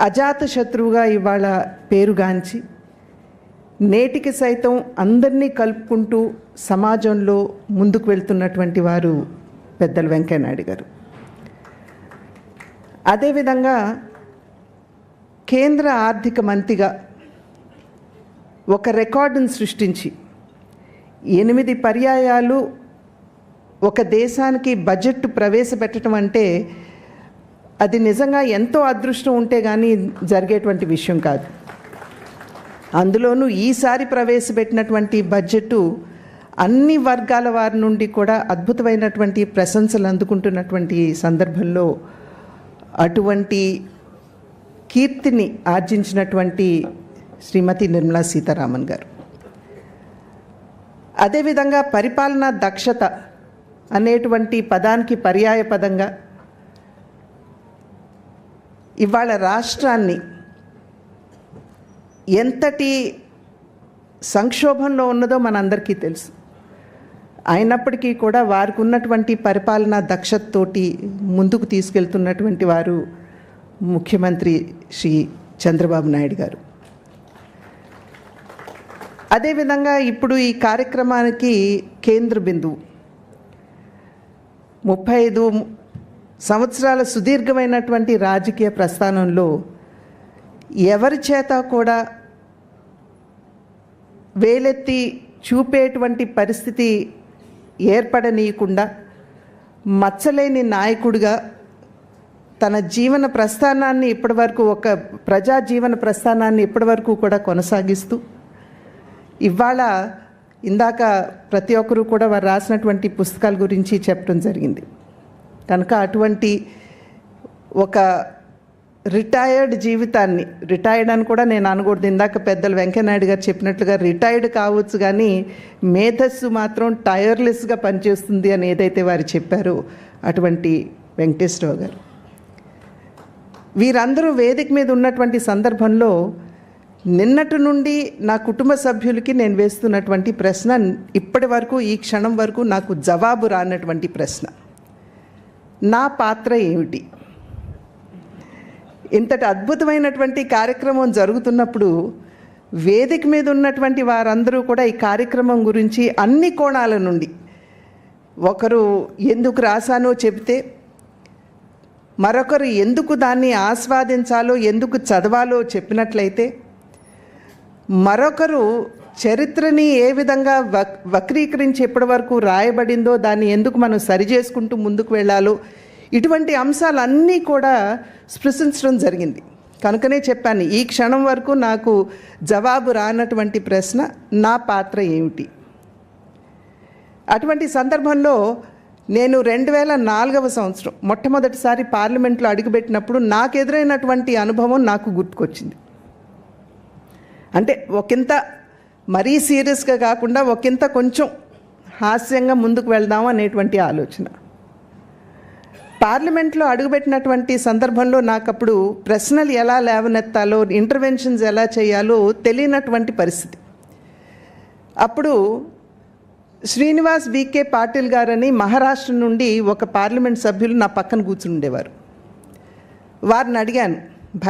అజాత శత్రువుగా ఇవాళ పేరుగాంచి నేటికి సైతం అందరినీ కలుపుకుంటూ సమాజంలో ముందుకు వెళ్తున్నటువంటి వారు పెద్దల వెంకయ్యనాయుడు గారు. అదేవిధంగా కేంద్ర ఆర్థిక మంత్రిగా ఒక రికార్డును సృష్టించి ఎనిమిది పర్యాయాలు ఒక దేశానికి బడ్జెట్ ప్రవేశపెట్టడం అంటే అది నిజంగా ఎంతో అదృష్టం ఉంటే కానీ జరిగేటువంటి విషయం కాదు. అందులోనూ ఈసారి ప్రవేశపెట్టినటువంటి బడ్జెట్ అన్ని వర్గాల వారి నుండి కూడా అద్భుతమైనటువంటి ప్రశంసలు అందుకుంటున్నటువంటి సందర్భంలో అటువంటి కీర్తిని ఆర్జించినటువంటి శ్రీమతి నిర్మలా సీతారామన్ గారు. అదేవిధంగా పరిపాలనా దక్షత అనేటువంటి పదానికి పర్యాయ పదంగా ఇవాళ రాష్ట్రాన్ని ఎంతటి సంక్షోభంలో ఉన్నదో మనందరికీ తెలుసు. అయినప్పటికీ కూడా వారికి ఉన్నటువంటి పరిపాలనా దక్షతతోటి ముందుకు తీసుకెళ్తున్నటువంటి వారు ముఖ్యమంత్రి శ్రీ చంద్రబాబు నాయుడు గారు. అదేవిధంగా ఇప్పుడు ఈ కార్యక్రమానికి కేంద్ర బిందువు. ముప్పై ఐదు సంవత్సరాల సుదీర్ఘమైనటువంటి రాజకీయ ప్రస్థానంలో ఎవరి చేత కూడా వేలెత్తి చూపేటువంటి పరిస్థితి ఏర్పడనీయకుండా మచ్చలేని నాయకుడిగా తన జీవన ప్రస్థానాన్ని ఇప్పటివరకు ఒక ప్రజా జీవన ప్రస్థానాన్ని ఇప్పటివరకు కూడా కొనసాగిస్తూ ఇవాళ ఇందాక ప్రతి ఒక్కరూ కూడా వారు రాసినటువంటి పుస్తకాల గురించి చెప్పడం జరిగింది. కనుక అటువంటి ఒక రిటైర్డ్ జీవితాన్ని రిటైర్డ్ అని కూడా నేను అనకూడదు. ఇందాక పెద్దలు వెంకయ్యనాయుడు గారు చెప్పినట్లుగా రిటైర్డ్ కావచ్చు కానీ మేధస్సు మాత్రం టైర్లెస్గా పనిచేస్తుంది అని ఏదైతే వారు చెప్పారో అటువంటి వెంకటేశ్వరరావు గారు. వీరందరూ వేదిక మీద ఉన్నటువంటి సందర్భంలో నిన్నటి నుండి నా కుటుంబ సభ్యులకి నేను వేస్తున్నటువంటి ప్రశ్న ఇప్పటి వరకు ఈ క్షణం వరకు నాకు జవాబు రానటువంటి ప్రశ్న. నా పాత్ర ఏమిటి? ఇంతటి అద్భుతమైనటువంటి కార్యక్రమం జరుగుతున్నప్పుడు వేదిక మీద ఉన్నటువంటి వారందరూ కూడా ఈ కార్యక్రమం గురించి అన్ని కోణాల నుండి ఒకరు ఎందుకు రాశానో చెబితే మరొకరు ఎందుకు దాన్ని ఆస్వాదించాలో ఎందుకు చదవాలో చెప్పినట్లయితే మరొకరు చరిత్రని ఏ విధంగా వక్ వక్రీకరించి ఎప్పటి వరకు రాయబడిందో దాన్ని ఎందుకు మనం సరి చేసుకుంటూ ముందుకు వెళ్ళాలో ఇటువంటి అంశాలన్నీ కూడా స్పృశించడం జరిగింది. కనుకనే చెప్పాను ఈ క్షణం వరకు నాకు జవాబు రానటువంటి ప్రశ్న నా పాత్ర ఏమిటి? అటువంటి సందర్భంలో నేను రెండు వేల నాలుగవ సంవత్సరం మొట్టమొదటిసారి పార్లమెంట్లో అడుగుపెట్టినప్పుడు నాకు ఎదురైనటువంటి అనుభవం నాకు గుర్తుకొచ్చింది. అంటే ఒకంత మరీ సీరియస్గా కాకుండా ఒకంత కొంచెం హాస్యంగా ముందుకు వెళ్దాం అనేటువంటి ఆలోచన. పార్లమెంట్లో అడుగుపెట్టినటువంటి సందర్భంలో నాకు అప్పుడు ప్రశ్నలు ఎలా లేవనెత్తాలో ఇంటర్వెన్షన్స్ ఎలా చేయాలో తెలియనటువంటి పరిస్థితి. అప్పుడు శ్రీనివాస్ వికే పాటిల్ గారని మహారాష్ట్ర నుండి ఒక పార్లమెంట్ సభ్యులు నా పక్కన కూర్చుని ఉండేవారు. వారిని అడిగాను